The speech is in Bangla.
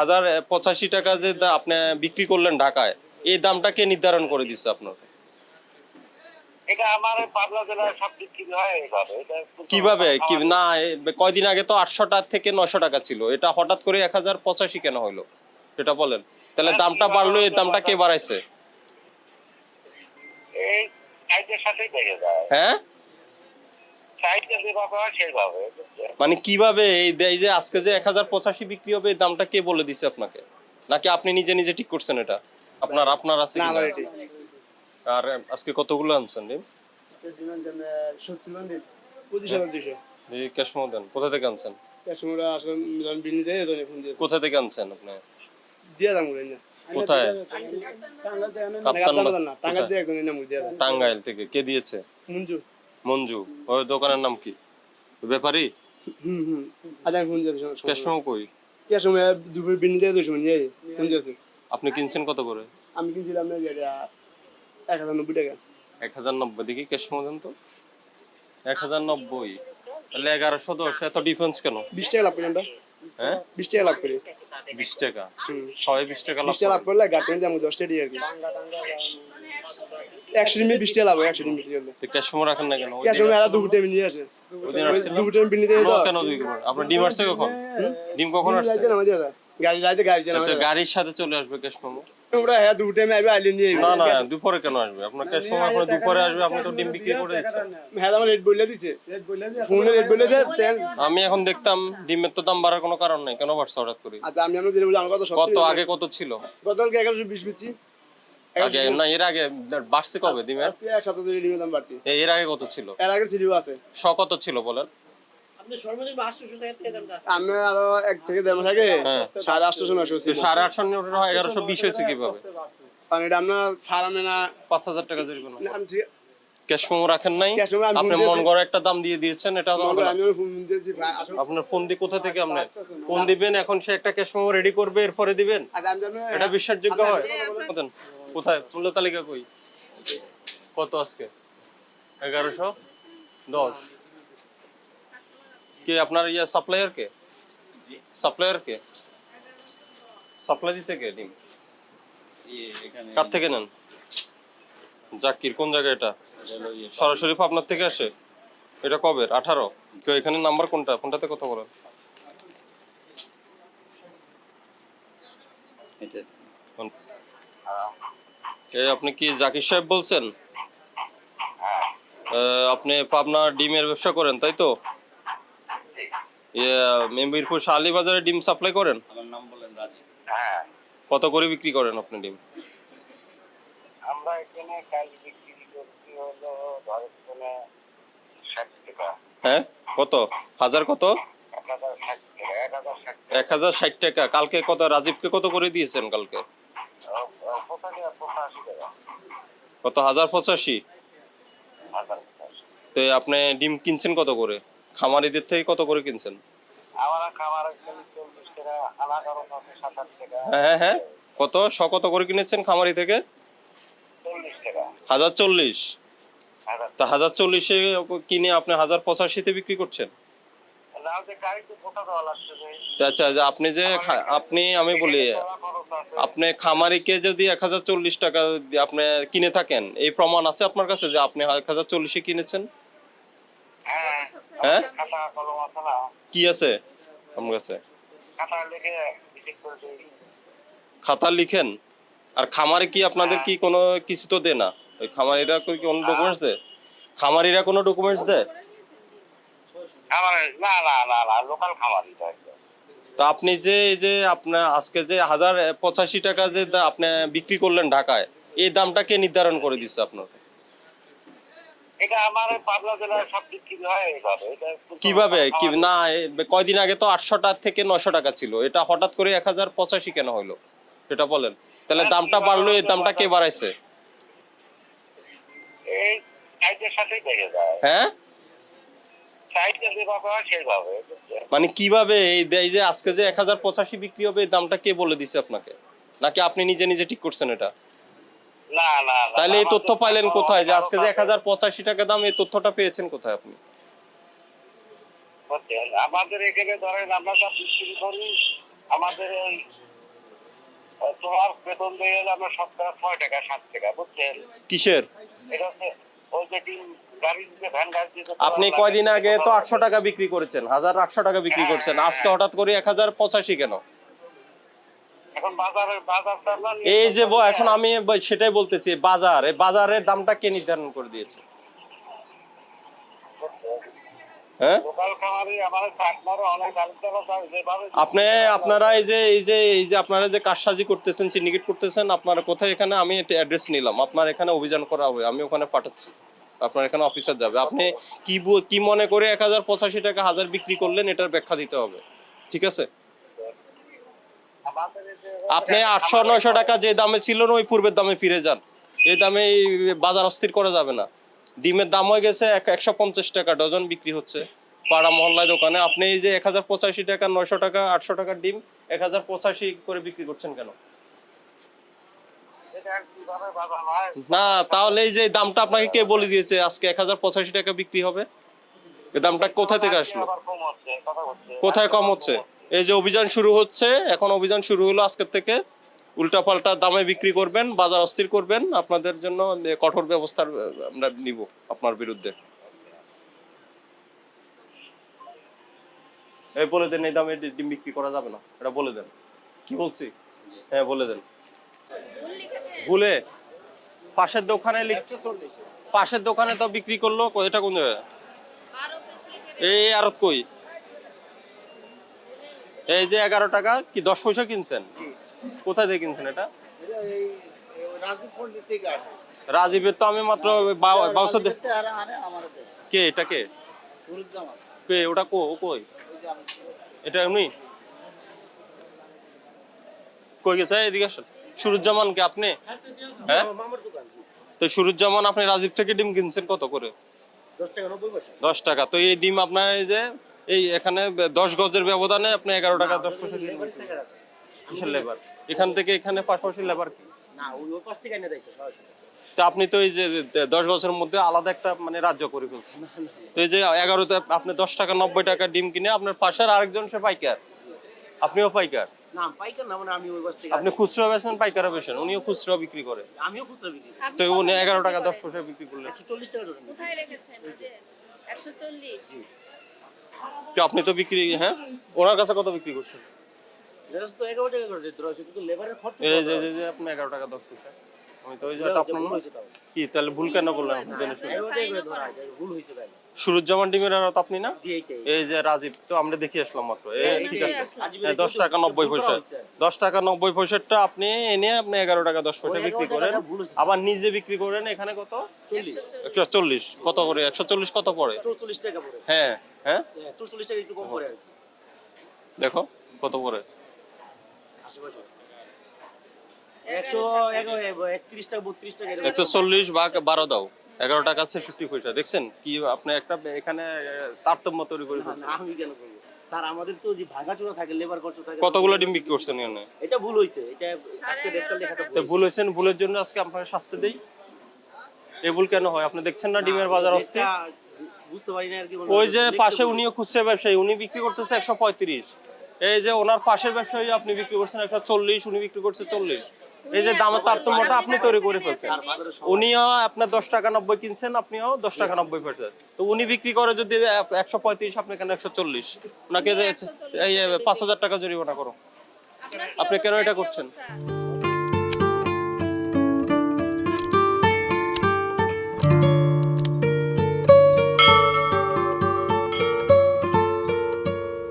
হাজার পঁচাশি টাকা যে আপনি বিক্রি করলেন ঢাকায় এই দামটা কে নির্ধারণ করে দিচ্ছে আপনার। এটা আমার পাবনা জেলায় সব বিক্রি হয় এইভাবে কীভাবে? কি না কয়দিন আগে তো আটশো টাকা থেকে নশো টাকা ছিল। এটা হঠাৎ করে এক হাজার পঁচাশি কেন হলো সেটা বলেন। তাহলে দামটা বাড়লো এই দামটা কে বাড়াইছে। হ্যাঁ? মানে কীভাবে এই যে আজকে যে এক হাজার পঁচাশি বিক্রি হবে দামটা কে বলে দিছে আপনাকে? নাকি আপনি নিজে নিজে ঠিক করছেন এটা? আপনার আপনার আছে আর আজকে কতগুলো আনছেন ক্যাশমো দেন। কোথা থেকে কোথা থেকে আপনি? দিয়ে দাম করে না কোথায়? দাম টাঙ্গাইল থেকে। কে দিয়েছে? মঞ্জু। মঞ্জু ওই দোকানের নাম কি? ব্যাপারী? হুম ফোন ক্যাশমো কই? ক্যাশমো দুপুর বিনি দিয়ে দুশো নিয়ে ফোন দিয়েছে আপনি কিনছেন কত করে? আমি কিনছিলাম না এক হাজার নব্বই টাকা। এক হাজার নব্বই দেখি দেন তো। এক হাজার নব্বই তাহলে এগারোশো দশ এত ডিফারেন্স কেন? বিশ টাকা লাভ করি আমরা। হ্যাঁ? বিশ টাকা লাভ করি। বিশ টাকা। ছয় বিশ টাকা লাভ টাকা লাভ করলে গাড়ি যাব দশ দিয়ে আর কি। একশো বিশ টাকা লাভ হয় একশো হলে তো ক্যাশমো রাখেন না কেন? দুপুর টাইম নিয়ে আসে। দুপুর টাইম কেন দুই? আপনার ডিম আসছে কখন? ডিম কখন আসছে? রাইতে নামাজ দিয়ে গাড়ি রাইতে গাড়ি গাড়ির সাথে চলে আসবে আমরা হ্যাঁ দুপুর টাইমে আইবে আইলে নিয়ে না না দুপুরে কেন আসবে? আপনার দুপুরে আসবে আপনি তো ডিম বিক্রি করে দিচ্ছেন হ্যাঁ আমার রেট বলে দিছে। ফোনে রেট বলে দিছে আমি এখন দেখতাম ডিমের তো দাম বাড়ার কোনো কারণ নাই কেন বাড়ছে হঠাৎ করে? আচ্ছা আমি আমরা যেটা বলি আমার কত কত আগে কত ছিল? গতকালকে বেচি। আগে না এর আগে বাড়ছে কবে ডিমের আজকে এক সপ্তাহ ধরে ডিমের দাম বাড়তি। এর আগে কত ছিল? এর আগে সিরিও আছে। শ কত ছিল বলেন? আমি আরও এক থেকে দেড় মাস আগে হ্যাঁ। সাড়ে আটশো নশো সাড়ে আটশো নিয়ে এগারোশো বিশ হয়েছে কীভাবে? কারণ এটা আপনার ফার্মে না। পাঁচ হাজার টাকা জরিমানা না, আমি ঠিক- ক্যাশ মেমো রাখেন নাই। আপনি ফোন মন। একটা দাম দিয়ে দিয়েছেন এটা। আপনার ফোন দিয়ে কোথা থেকে আপনি ফোন দিবেন? এখন সে একটা ক্যাশ মেমো রেডি করবে এরপরে দিবেন? আচ্ছা, এটা বিশ্বাসযোগ্য হয়? কোথায়? মূল্য তালিকা কই? কত আজকে? এগারোশো দশ। কে আপনার ইয়ে সাপ্লায়ার কে? সাপ্লায়ার কে? সাপ্লাই দিছে কে ডিম কার থেকে নেন? জাকির কোন জায়গায় এটা? সরাসরি আপনার থেকে আসে? এটা কবে আঠারো। কেউ এখানে নাম্বার কোনটা? কোনটাতে কথা বলেন কোন- এই আপনি কি জাকির সাহেব বলছেন? আহ, আপনি পাবনা ডিমের ব্যবসা করেন তাই তো? মেমিরপুর শালি বাজারে ডিম সাপ্লাই করেন? হ্যাঁ। কত করে বিক্রি করেন আপনি ডিম? আমরা এখানে কাজ বিক্রি করছি হলো ষাট টাকা। হ্যাঁ? কত? হাজার কত? এক হাজার ষাট টাকা। কালকে কত? রাজীবকে কত করে দিয়েছেন কালকে টাকা পঁচাশি পঁচাশি টাকা কত? হাজার পঁচাশি? তো আপনি ডিম কিনছেন কত করে? খামারিদের থেকে কত করে কিনছেন? হ্যাঁ হ্যাঁ হ্যাঁ। কত? শ কত করে কিনেছেন খামারি থেকে? হাজার চল্লিশ। তা হাজার চল্লিশে কিনে আপনি হাজার পঁচাশিতে বিক্রি করছেন? তা আচ্ছা আপনি যে আপনি আমি বলি আপনি খামারিকে যদি এক হাজার চল্লিশ টাকা আপনি কিনে থাকেন, এই প্রমাণ আছে আপনার কাছে যে আপনি এক হাজার চল্লিশে কিনেছেন? হ্যাঁ? কি আছে আপনার কাছে? খাতা লিখেন। আর খামারে কি আপনাদের কি কোনো কিছু তো দেয় না? ওই খামারিরা কি কোনো ডকুমেন্টস দেয়? খামারিরা কোনো ডকুমেন্টস দেয়? না না না না লোকাল খাবারই তো আপনি যে এই যে আপনার আজকে যে হাজার পঁচাশি টাকা যে আপনি বিক্রি করলেন ঢাকায় এই দামটা কে নির্ধারণ করে দিচ্ছে আপনার? এটা আমার পাবনা জেলায় সব বিক্রি হয় এইভাবে। কীভাবে? কি না কয়দিন আগে তো আটশো টাকা থেকে নশো টাকা ছিল। এটা হঠাৎ করে এক হাজার পঁচাশি কেন হলো এটা বলেন। তাহলে দামটা বাড়লো এই দামটা কে বাড়াইছে? হ্যাঁ সাইজটা যেভাবে হয় সেইভাবে বুঝছেন? মানে কীভাবে এই যে আজকে যে এক হাজার পঁচাশি বিক্রি হবে দামটা কে বলে দিছে আপনাকে? নাকি আপনি নিজে নিজে ঠিক করছেন এটা? না না না। তাহলে এই তথ্য পাইলেন কোথায়? যে আজকে যে এক হাজার পঁচাশি টাকা দাম এই তথ্যটা পেয়েছেন কোথায় আপনি? আমাদের এখানে ধরেন আমরা সব বিক্রি করি আমাদের তোমার বেতন দিয়ে আমরা সপ্তাহে ছয় টাকা সাত টাকা বুঝছেন? কিসের? এটা হচ্ছে ওই যে ডিম আপনি কয়দিন আগে তো আটশো টাকা বিক্রি করেছেন হাজার আটশো টাকা বিক্রি করছেন আজকে হঠাৎ করে এক হাজার পঁচাশি কেন? এই যে এখন আমি সেটাই বলতেছি বাজার বাজারের দামটা কে নির্ধারণ করে দিয়েছে? হ্যাঁ? লোকাল খামারি আমার পার্টনারও অনেক গাড়ি চালাতে যেভাবে আপনি আপনারা এই যে এই যে এই যে আপনারা যে কারসাজি করতেছেন সিন্ডিকেট করতেছেন আপনারা কোথায় এখানে আমি অ্যাড্রেস নিলাম আপনার এখানে অভিযান করা হবে আমি ওখানে পাঠাচ্ছি। আপনার এখানে অফিসার যাবে। আপনি কি কি মনে করে এক হাজার পঁচাশি টাকা হাজার বিক্রি করলেন, এটার ব্যাখ্যা দিতে হবে। ঠিক আছে? আপনি আটশো নয়শো টাকা যে দামে ছিল ওই পূর্বের দামে ফিরে যান। এই দামে বাজার অস্থির করা যাবে না। ডিমের দাম হয়ে গেছে এক- একশো পঞ্চাশ টাকা, ডজন বিক্রি হচ্ছে। পাড়া মহল্লায় দোকানে। আপনি এই যে এক হাজার পঁচাশি টাকা, নয়শো টাকা, আটশো টাকার ডিম, এক হাজার পঁচাশি করে বিক্রি করছেন কেন এটা আর কীভাবে বাজার হয় না, তাহলে এই যে দামটা আপনাকে কে বলে দিয়েছে? আজকে এক হাজার পঁচাশি টাকা বিক্রি হবে? দামটা কোথা থেকে আসলো? কোথায় কম হচ্ছে? এই যে অভিযান শুরু হচ্ছে, এখন অভিযান শুরু হলো আজকের থেকে। উল্টাপাল্টা দামে বিক্রি করবেন, বাজার অস্থির করবেন। আপনাদের জন্য কঠোর ব্যবস্থা আমরা নিব আপনার বিরুদ্ধে। এই বলে দেন, এই দামে ডিম বিক্রি করা যাবে না? এটা বলে দেন। কি বলছি? হ্যাঁ বলে দেন। ভুলে। পাশের দোকানে লিখছি পাশের দোকানে তো বিক্রি করল এটা কোন জায়গায়? এই আরত কই? এই যে এগারো টাকা কি দশ পয়সা কিনছেন? কোথায় দিয়ে কিনছেন এটা? থেকে রাজীবের তো আমি মাত্র থেকে কে এটা কে? কে ওটা কো ও কই? এটা উনি কই গেছে? এদিকে আসেন। সুরুজ্জামান কে আপনি? হ্যাঁ? তো সুরুজ্জামান আপনি রাজীব থেকে ডিম কিনছেন কত করে? দশ টাকা। তো এই ডিম আপনার এই যে এই এখানে দশ গজের ব্যবধানে আপনি এগারো টাকা দশ পয়সা কিসের লেবার এখান থেকে এখানে পাশাপাশি লেবার কি? তো আপনি তো এই যে দশ বছরের মধ্যে আলাদা একটা মানে রাজ্য করে ফেলছেন। তো এই যে এগারোতে আপনি দশ টাকা নব্বই টাকা ডিম কিনে আপনার পাশের আরেকজন সে পাইকার। আপনিও পাইকার? না পাইকার না মানে আমি ওই থেকে আপনি খুচরা বেছেন পাইকারা বেছেন উনিও খুচরা বিক্রি করে। আমিও খুচরা বিক্রি করি। তো উনি এগারো টাকা দশ পয়সা বিক্রি করলেন। একশো চল্লিশ টাকা কোথায় রেখেছেন? ওই যে একশো চল্লিশ। তো আপনি তো বিক্রি হ্যাঁ? ওনার কাছে কত বিক্রি করছেন? তো এগারো টাকা করে দিতে রয়েছে কিন্তু লেবারের খরচ এই যে যে- যে আপনি এগারো টাকা দশ পয়সা। আমি তো ওই যে আপনার ভুল কি তাহলে ভুল কেন করলেন? ভুল জেনে হয়েছে। শুনে? ভুল সুরুজ্জামান ডিমের আপনি না? এই যে রাজীব তো আমরা দেখে আসলাম মাত্র। হ্যাঁ, ঠিক আছে। হ্যাঁ, দশ টাকা নব্বই পয়সা। দশ টাকা নব্বই পয়সাটা আপনি এনে আপনি এগারো টাকা দশ পয়সা বিক্রি করেন। আবার নিজে বিক্রি করেন এখানে কত? একশো চল্লিশ। কত করে? একশো চল্লিশ কত পড়ে? চৌচল্লিশ টাকা পড়ে। হ্যাঁ হ্যাঁ? হ্যাঁ, চৌচল্লিশ টাকা একটু কম পড়ে আর কি। দেখো কত পড়ে? একশো একত্রিশ টাকা বত্রিশ টাকা একশো চল্লিশ বা বারো দাও। এগারো টাকা ছেষট্টি পয়সা দেখছেন? কি আপনি একটা এখানে তারতম্য তৈরি করে আমি কেন করব? স্যার আমাদের তো যে ভাঙাচোরা থাকে লেবার খরচ থাকে কতগুলো ডিম বিক্রি করছেন এখানে? এটা ভুল হয়েছে এটা আজকে দেখতে লেখাটা ভুল। হয়েছেন ভুলের জন্য আজকে আপনাকে শাস্তি দেই? এ ভুল কেন হয়? আপনি দেখছেন না ডিমের বাজার অস্থির? বুঝতে পারি না আর কি ওই যে পাশে উনিও খুচরা ব্যবসায়ী উনি বিক্রি করতেছে একশো পঁয়ত্রিশ। এই যে ওনার পাশের ব্যবসায়ী আপনি বিক্রি করছেন একশো চল্লিশ উনি বিক্রি করছে চল্লিশ। এই যে দামের তারতম্যটা আপনি তৈরি করে ফেলছেন। উনিও আপনার দশ টাকা নব্বই কিনছেন আপনিও দশ টাকা নব্বই ফেলছেন। তো উনি বিক্রি করে যদি একশো পঁয়ত্রিশ আপনি কেন একশো চল্লিশ? ওনাকে এই পাঁচ হাজার টাকা জরিমানা করো। আপনি কেন এটা করছেন?